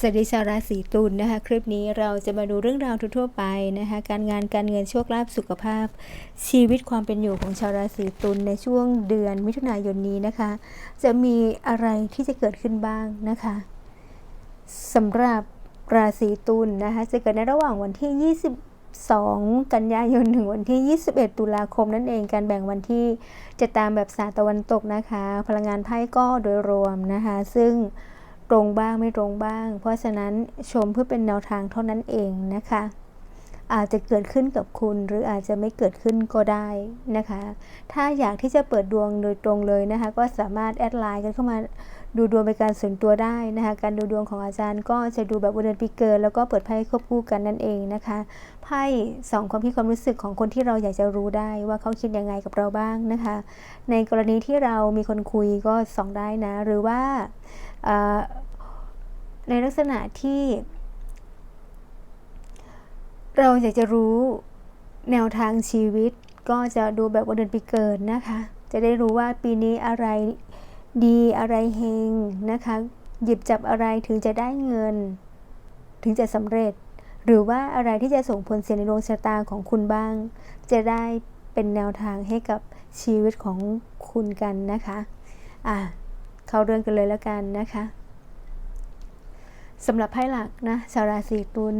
สวัสดีชาวราศีตุลนะคะ คลิปนี้เราจะมาดูเรื่องราวทั่วๆไปนะคะ การงานการเงินโชคลาภสุขภาพ ชีวิตความเป็นอยู่ของชาวราศีตุลในช่วงเดือนมิถุนายนนี้นะคะ จะมีอะไรที่จะเกิดขึ้นบ้างนะคะสำหรับราศีตุลนะคะ จะเกิดในระหว่างวันที่ 22 กันยายนถึงวันที่ 21 ตุลาคมนั่นเองการแบ่งวันที่จะตามแบบศาสตร์ตะวันตกนะคะ พลังงานไพ่ก็โดยรวมนะคะ ซึ่ง ตรงบ้างไม่ตรงบ้าง เพราะฉะนั้นชมเพื่อเป็นแนวทางเท่านั้นเองนะคะ อาจจะเกิดขึ้นกับคุณหรืออาจจะไม่เกิดขึ้นก็ได้นะคะ ถ้าอยากที่จะเปิดดวงโดยตรงเลยนะคะ ก็สามารถแอดไลน์กันเข้ามาดูดวงเป็นการส่วนตัวได้นะคะ การดูดวงของอาจารย์ก็จะดูแบบวันเดือนปีเกิดแล้วก็เปิดไพ่ควบคู่กันนั่นเองนะคะไพ่สองความคิดความรู้สึกของคนที่เราอยากจะรู้ได้ว่าเขาคิดยังไงกับเราบ้างนะคะ ในกรณีที่เรามีคนคุยก็ส่องได้นะ หรือว่า ในลักษณะที่ เราอยากจะรู้แนวทางชีวิต ก็จะดูแบบวันเดือนปีเกิดนะคะ จะได้รู้ว่าปีนี้อะไรดีอะไรเฮงนะคะ หยิบจับอะไรถึงจะได้เงิน ถึงจะสำเร็จ หรือว่าอะไรที่จะส่งผลเสียในดวงชะตาของคุณบ้าง จะได้เป็นแนวทางให้กับชีวิตของคุณกันนะคะ อะ เข้าเรื่องกันเลยแล้วกันนะคะ สำหรับไพ่หลักนะชาวราศีตุล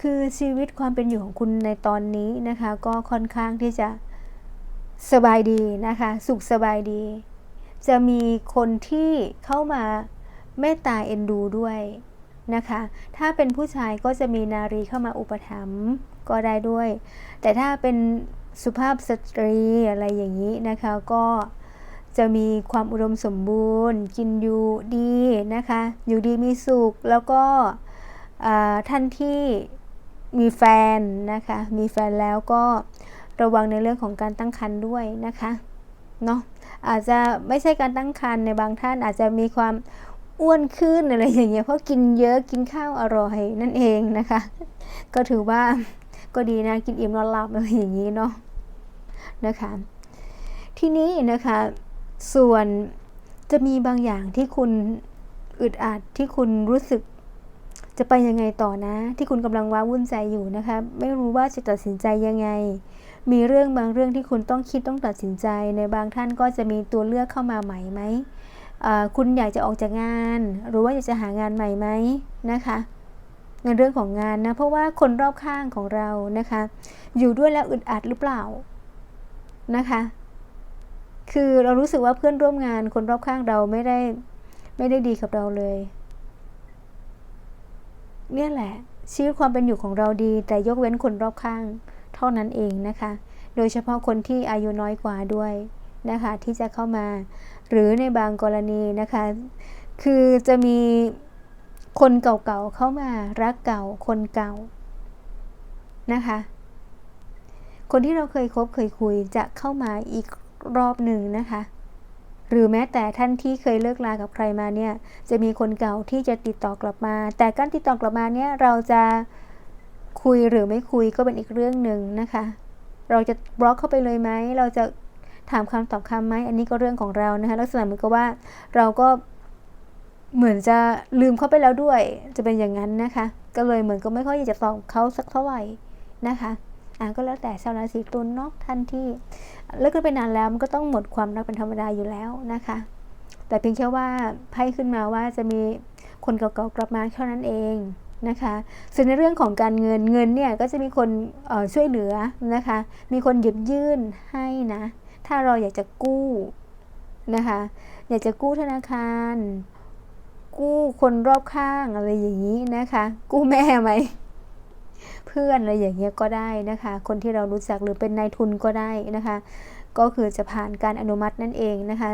คือชีวิตความเป็นอยู่ของคุณในตอนนี้นะคะ ก็ค่อนข้างที่จะสบายดีนะคะ สุขสบายดี จะมีคนที่เข้ามาเมตตาเอ็นดูด้วยนะคะ ถ้าเป็นผู้ชายก็จะมีนารีเข้ามาอุปถัมภ์ก็ได้ด้วย แต่ถ้าเป็นสุภาพสตรีอะไรอย่างนี้นะคะก็ จะมีความอุดมสมบูรณ์ กินอยู่ดีนะคะ อยู่ดีมีสุข แล้วก็ท่านที่มีแฟนนะคะ มีแฟนแล้วก็ระวังในเรื่องของการตั้งครรภ์ด้วยนะคะเนาะอาจจะไม่ใช่การตั้งครรภ์ในบางท่านอาจจะมีความอ้วนขึ้นอะไรอย่างเงี้ยเพราะกินเยอะกินข้าวอร่อยนั่นเองนะคะ ก็ถือว่าก็ดีนะกินอิ่มนอนหลับอะไรอย่างนี้เนาะนะคะ ทีนี้นะคะ ส่วนจะมีบางอย่างที่คุณอึดอัดที่คุณรู้สึกจะไปยังไงต่อนะ ที่คุณกำลังว้าวุ่นใจอยู่นะคะไม่รู้ว่าจะตัดสินใจยังไง มีเรื่องบางเรื่องที่คุณต้องคิดต้องตัดสินใจ ในบางท่านก็จะมีตัวเลือกเข้ามาใหม่ไหมคุณอยากจะออกจากงาน หรือว่าอยากจะหางานใหม่ไหมนะคะในเรื่องของงานนะเพราะว่าคนรอบข้างของเรานะคะ อยู่ด้วยแล้วอึดอัดหรือเปล่านะคะ คือเรารู้สึกว่าเพื่อนร่วมงานคนรอบข้างเราไม่ได้ ไม่ได้ดีกับเราเลย เนี่ยแหละ ชีวิตความเป็นอยู่ของเราดี แต่ยกเว้นคนรอบข้าง เท่านั้นเองนะคะ โดยเฉพาะคนที่อายุน้อยกว่าด้วยนะคะ ที่จะเข้ามา หรือในบางกรณีนะคะ คือจะมีคนเก่าๆเข้ามารักเก่าคนเก่านะคะ คนที่เราเคยคบเคยคุยจะเข้ามาอีก รอบหนึ่งนะคะ หรือแม้แต่ท่านที่เคยเลิกลากับใครมาเนี่ย จะมีคนเก่าที่จะติดต่อกลับมา แต่การติดต่อกลับมาเนี่ยเราจะคุยหรือไม่คุยก็เป็นอีกเรื่องหนึ่งนะคะ เราจะบล็อกเข้าไปเลยไหม เราจะถามคำตอบคำไหม อันนี้ก็เรื่องของเรานะคะ ลักษณะเหมือนกับว่าเราก็เหมือนจะลืมเขาไปแล้วด้วย จะเป็นอย่างนั้นนะคะ ก็เลยเหมือนก็ไม่ค่อยอยากจะตอบเขาสักเท่าไหร่นะคะ อะก็แล้วแต่ชาวราศีตุลเนาะท่านที่เลิกกันไปนานแล้วมันก็ต้องหมดความรักเป็นธรรมดาอยู่แล้วนะคะ แต่เพียงแค่ว่าไพ่ขึ้นมาว่าจะมีคนเก่าๆกลับมาเท่านั้นเองนะคะส่วนในเรื่องของการเงินเงินเนี่ยก็จะมีคนช่วยเหลือนะคะ มีคนหยิบยื่นให้นะ ถ้าเราอยากจะกู้นะคะ อยากจะกู้ธนาคาร กู้คนรอบข้างอะไรอย่างนี้นะคะ กู้แม่ไหม เพื่อนอะไรอย่างเงี้ยก็ได้นะคะ คนที่เรารู้จักหรือเป็นนายทุนก็ได้นะคะ ก็คือจะผ่านการอนุมัตินั่นเองนะคะ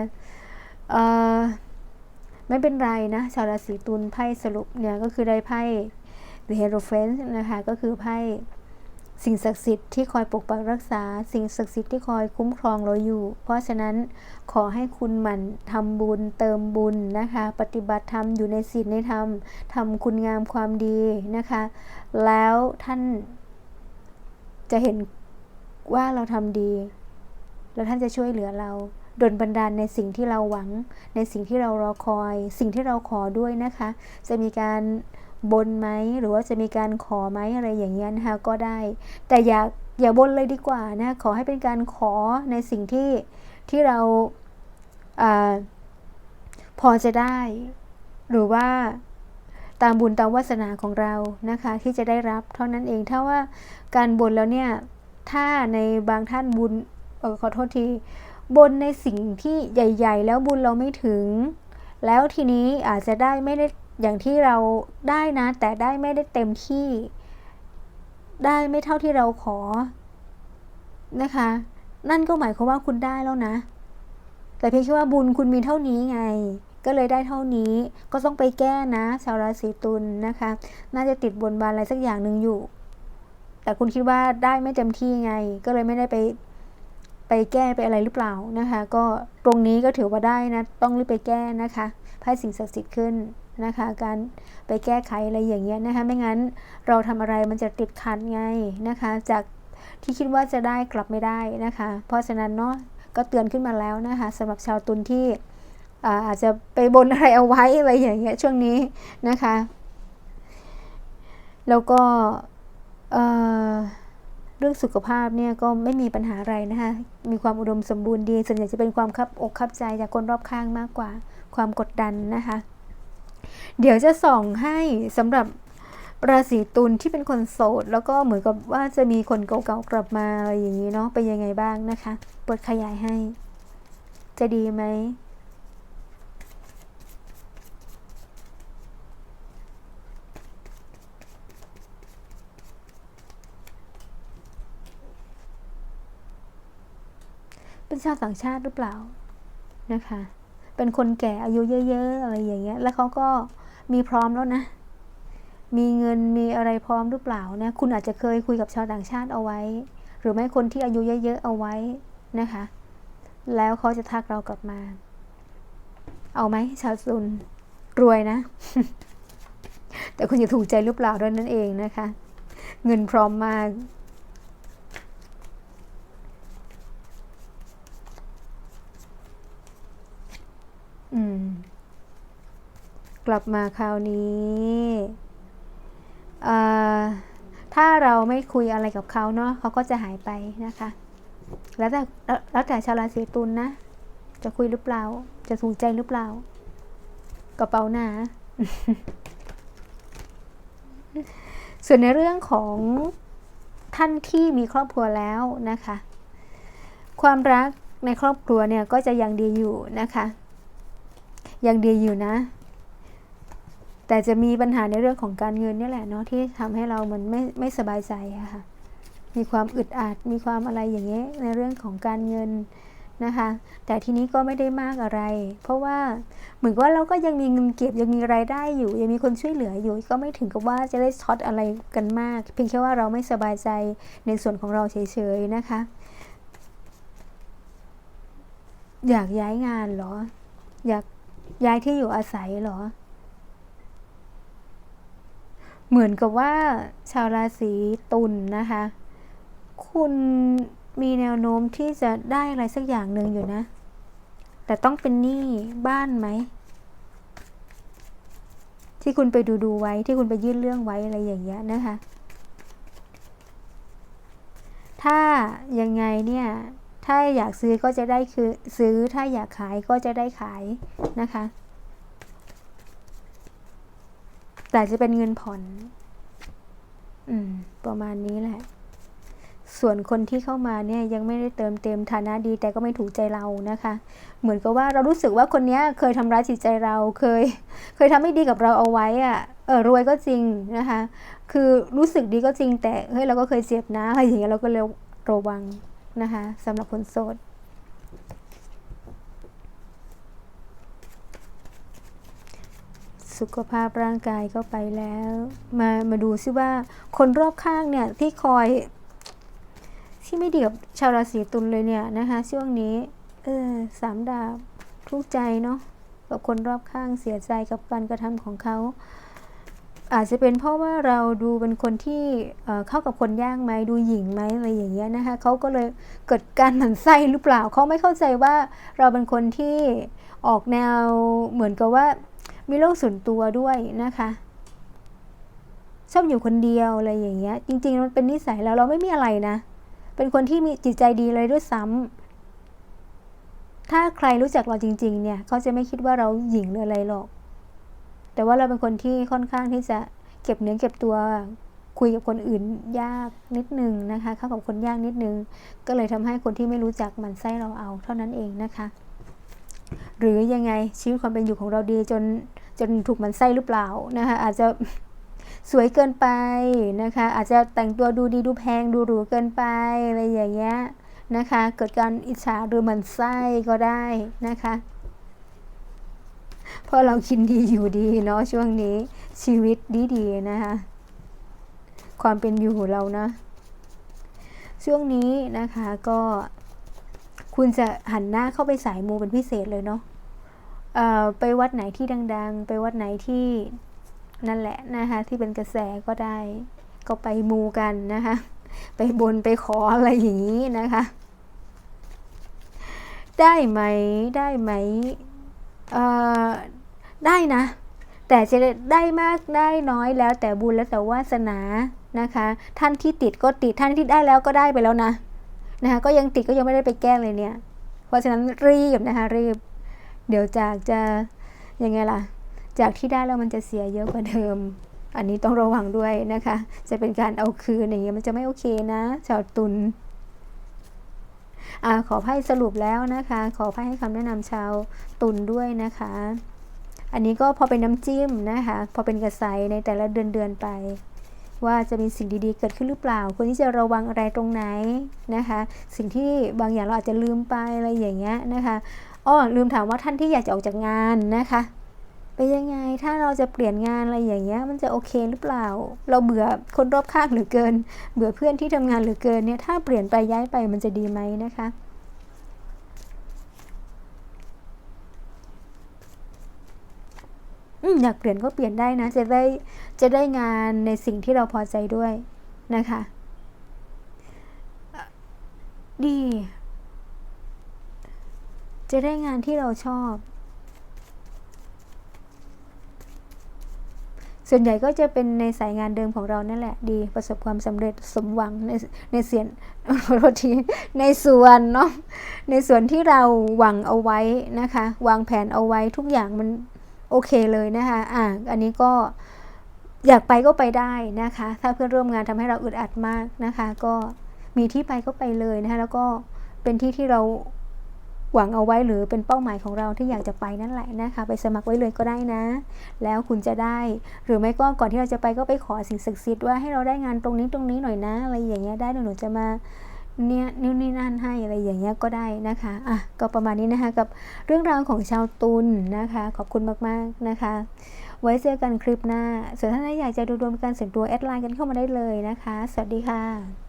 ไม่เป็นไรนะชาวราศีตุลไพ่สรุปเนี่ยก็คือได้ไพ่ The Hierophant นะคะก็คือไพ่ สิ่งศักดิ์สิทธิ์ที่คอยปกปักรักษา สิ่งศักดิ์สิทธิ์ที่คอยคุ้มครองเราอยู่ เพราะฉะนั้นขอให้คุณหมั่นทำบุญเติมบุญนะคะ ปฏิบัติธรรมอยู่ในศีลในธรรมทำคุณงามความดีนะคะ แล้วท่านจะเห็นว่าเราทำดี แล้วท่านจะช่วยเหลือเราดลบันดาลในสิ่งที่เราหวัง ในสิ่งที่เรารอคอย สิ่งที่เราขอด้วยนะคะ จะมีการ บนไหมหรือว่าจะมีการขอไหมอะไรอย่างเงี้ยนะคะก็ได้ แต่อย่าอย่าบนเลยดีกว่านะขอให้เป็นการขอในสิ่งที่ที่เราอาพอจะได้ หรือว่าตามบุญตามวาสนาของเรานะคะ ที่จะได้รับเท่านั้นเองถ้าว่าการบนแล้วเนี่ยถ้าในบางท่านบุญออขอโทษทีบนในสิ่งที่ใหญ่ ๆ แล้วบุญเราไม่ถึง แล้วทีนี้อาจจะได้ไม่ได้ อย่างที่เราได้นะ แต่ได้ไม่ได้เต็มที่ ได้ไม่เท่าที่เราขอนะคะ นั่นก็หมายความว่าคุณได้แล้วนะ แต่เพียงแค่ว่าบุญคุณมีเท่านี้ไง ก็เลยได้เท่านี้ก็ต้องไปแก้นะชาวราศีตุลนนะคะ น่าจะติดบนบานอะไรสักอย่างหนึ่งอยู่ แต่คุณคิดว่าได้ไม่เต็มที่ไง ก็เลยไม่ได้ไปไปแก้ไปอะไรหรือเปล่านะคะ ก็ตรงนี้ก็ถือว่าได้นะ ต้องรีบไปแก้นะคะให้สิ่งศักดิ์สิทธิ์ขึ้น นะคะ การไปแก้ไขอะไรอย่างเงี้ยนะคะ ไม่งั้นเราทำอะไรมันจะติดขัดไงนะคะ จากที่คิดว่าจะได้กลับไม่ได้นะคะ เพราะฉะนั้นเนาะก็เตือนขึ้นมาแล้วนะคะสำหรับชาวตุลที่อาจจะไปบนอะไรเอาไว้อะไรอย่างเงี้ยช่วงนี้นะคะ แล้วก็เรื่องสุขภาพเนี่ยก็ไม่มีปัญหาอะไรนะคะ มีความอุดมสมบูรณ์ดีส่วนใหญ่จะเป็นความคับอกคับใจจากคนรอบข้างมากกว่าความกดดันนะคะ เดี๋ยวจะส่องให้สำหรับราศีตุลที่เป็นคนโสด แล้วก็เหมือนกับว่าจะมีคนเก่าๆกลับมาอะไรอย่างนี้เนาะเป็นยังไงบ้างนะคะเปิดขยายให้ จะดีไหมเป็นชาวต่างชาติหรือเปล่านะคะ เป็นคนแก่อายุเยอะๆอะไรอย่างเงี้ย แล้วเขาก็มีพร้อมแล้วนะ มีเงินมีอะไรพร้อมหรือเปล่านะ คุณอาจจะเคยคุยกับชาวต่างชาติเอาไว้ หรือไม่คนที่อายุเยอะๆเอาไว้นะคะ แล้วเขาจะทักเรากลับมา เอาไหมชาวซุนรวยนะ แต่คุณจะถูกใจหรือเปล่าด้วยนั่นเองนะคะ เงินพร้อมมาก กลับมาคราวนี้ถ้าเราไม่คุยอะไรกับเขาเนาะเขาก็จะหายไปนะคะ แล้วแต่แล้วแต่ชาวราศีตุลนนะจะคุยหรือเปล่า จะถูกใจหรือเปล่ากระเป๋าหนาส่วนในเรื่องของท่านที่มีครอบครัวแล้วนะคะ ความรักในครอบครัวเนี่ยก็จะยังดีอยู่นะคะ ยังดีอยู่นะ แต่จะมีปัญหาในเรื่องของการเงินนี่แหละเนาะที่ทำให้เรามันไม่ไม่สบายใจอะค่ะ มีความอึดอัดมีความอะไรอย่างเงี้ยในเรื่องของการเงินนะคะ แต่ทีนี้ก็ไม่ได้มากอะไร เพราะว่าเหมือนว่าเราก็ยังมีเงินเก็บยังมีรายได้อยู่ ยังมีคนช่วยเหลืออยู่ ก็ไม่ถึงกับว่าจะได้ช็อตอะไรกันมาก เพียงแค่ว่าเราไม่สบายใจในส่วนของเราเฉยๆนะคะ อยากย้ายงานเหรอ อยาก ย้ายที่อยู่อาศัยเหรอ เหมือนกับว่า ชาวราศีตุลนนะคะ คุณมีแนวโน้มที่จะได้อะไรสักอย่างหนึ่งอยู่นะ แต่ต้องเป็นหนี้บ้านไหม ที่คุณไปดูดูไว้ที่คุณไปยื่นเรื่องไว้อะไรอย่างเงี้ยนะคะ ถ้ายังไงเนี่ย ถ้าอยากซื้อก็จะได้คือซื้อถ้าอยากขายก็จะได้ขายนะคะ แต่จะเป็นเงินผ่อน อืม ประมาณนี้แหละ ส่วนคนที่เข้ามาเนี่ยยังไม่ได้เติมเต็มฐานะดี แต่ก็ไม่ถูกใจเรานะคะ เหมือนกับว่าเรารู้สึกว่าคนนี้เคยทำร้ายจิตใจเราเคย เคยทำไม่ดีกับเราเอาไว้อะเออรวยก็จริงนะคะ คือรู้สึกดีก็จริง แต่เฮ้ยเราก็เคยเจ็บนะอะไรอย่างเงี้ยเราก็เลยระวัง นะคะสำหรับคนโสดสุขภาพร่างกายก็ไปแล้ว มามาดูซิว่าคนรอบข้างเนี่ยที่คอย ที่ไม่ดีกับชาวราศีตุลเลยเนี่ยนะคะช่วงนี้ เออสามดาบทุกใจเนาะกับคนรอบข้างเสียใจกับการกระทำของเขา อาจจะเป็นเพราะว่าเราดูเป็นคนที่เข้ากับคนยากไหมดูหยิ่งไหมอะไรอย่างเงี้ยนะคะเขาก็เลยเกิดการหมั่นไส้หรือเปล่าเขาไม่เข้าใจว่าเราเป็นคนที่ออกแนวเหมือนกับว่ามีโลกส่วนตัวด้วยนะคะชอบอยู่คนเดียวอะไรอย่างเงี้ย จริง ๆ มันเป็นนิสัยแล้วเราไม่มีอะไรนะ เป็นคนที่มีจิตใจดีเลยด้วยซ้ำถ้าใครรู้จักเราจริง ๆ เนี่ยเขาจะไม่คิดว่าเราหยิ่งหรืออะไรหรอก แต่ว่าเราเป็นคนที่ค่อนข้างที่จะเก็บเนื้อเก็บตัวคุยกับคนอื่นยากนิดนึงนะคะเข้ากับคนยากนิดนึง ก็เลยทำให้คนที่ไม่รู้จักมันไส้เราเอาเท่านั้นเองนะคะ หรือยังไงชีวิตความเป็นอยู่ของเราดีจนจนถูกมันไส้หรือเปล่านะคะอาจจะสวยเกินไปนะคะ อาจจะแต่งตัวดูดีดูแพงดูหรูเกินไปอะไรอย่างเงี้ยนะคะ เกิดการอิจฉาหรือมันไส้ก็ได้นะคะ เพราะเรากินดีอยู่ดีเนาะช่วงนี้ชีวิตดีดีๆนะคะความเป็นอยู่เรานะ ช่วงนี้นะคะก็คุณจะหันหน้าเข้าไปสายมูเป็นพิเศษเลยเนาะไปวัดไหนที่ดัง ๆ ไปวัดไหนที่นั่นแหละนะคะที่เป็นกระแสก็ได้ ก็ไปมูกันนะคะไปบนไปขออะไรอย่างนี้นะคะ ได้ไหมได้ไหมเออ ได้นะ แต่จะได้มากได้น้อยแล้วแต่บุญแล้วแต่วาสนานะคะ ท่านที่ติดก็ติดท่านที่ได้แล้วก็ได้ไปแล้วนะนะคะก็ยังติดก็ยังไม่ได้ไปแก้เลยเนี่ย เพราะฉะนั้นรีบนะคะรีบ เดี๋ยวจากจะยังไงล่ะ จากที่ได้แล้วมันจะเสียเยอะกว่าเดิม อันนี้ต้องระวังด้วยนะคะ จะเป็นการเอาคืนอย่างเงี้ยมันจะไม่โอเคนะชาวตุลอขอไพ่สรุปแล้วนะคะ ขอไพ่ให้คำแนะนำชาวตุลด้วยนะคะ อันนี้ก็พอเป็นน้ำจิ้มนะคะ พอเป็นกระใสในแต่ละเดือนเดือนไป ว่าจะมีสิ่งดีๆเกิดขึ้นหรือเปล่าควรที่จะระวังอะไรตรงไหนนะคะ สิ่งที่บางอย่างเราอาจจะลืมไปอะไรอย่างเงี้ยนะคะอ้อลืมถามว่าท่านที่อยากจะออกจากงานนะคะเป็นยังไงถ้าเราจะเปลี่ยนงานอะไรอย่างเงี้ยมันจะโอเคหรือเปล่า เราเบื่อคนรอบข้างหรือเกิน เบื่อเพื่อนที่ทำงานหรือเกินเนี่ยถ้าเปลี่ยนไปย้ายไปมันจะดีไหมนะคะ อยากเปลี่ยนก็เปลี่ยนได้นะ จะได้จะได้งานในสิ่งที่เราพอใจด้วยนะคะ ดี จะได้งานที่เราชอบ ส่วนใหญ่ก็จะเป็นในสายงานเดิมของเรานั่นแหละ ดีประสบความสำเร็จสมหวังในในเสียนขอโทษทีในส่วนเนาะในส่วนที่เราหวังเอาไว้นะคะ วางแผนเอาไว้ทุกอย่างมัน โอเคเลยนะคะอ่าอันนี้ก็อยากไปก็ไปได้นะคะ ถ้าเพื่อนร่วมงานทำให้เราอึดอัดมากนะคะ ก็มีที่ไปก็ไปเลยนะคะแล้วก็เป็นที่ที่เราหวังเอาไว้หรือเป็นเป้าหมายของเราที่อยากจะไปนั่นแหละนะคะ ไปสมัครไว้เลยก็ได้นะ แล้วคุณจะได้ หรือไม่ก็ก่อนที่เราจะไปก็ไปขอสิ่งศักดิ์สิทธิ์ว่าให้เราได้งานตรงนี้ตรงนี้หน่อยนะอะไรอย่างเงี้ยได้หนูจะมา เนี่ยนิ้วนี่นั่นให้อะไรอย่างเงี้ยก็ได้นะคะอะก็ประมาณนี้นะคะกับเรื่องราวของชาวตุลนนะคะ ขอบคุณมากๆนะคะ ไว้เจอกันคลิปหน้าส่วนท่านใดอยากจะดูดวงการส่วนตัวแอดไลน์กันเข้ามาได้เลยนะคะ สวัสดีค่ะ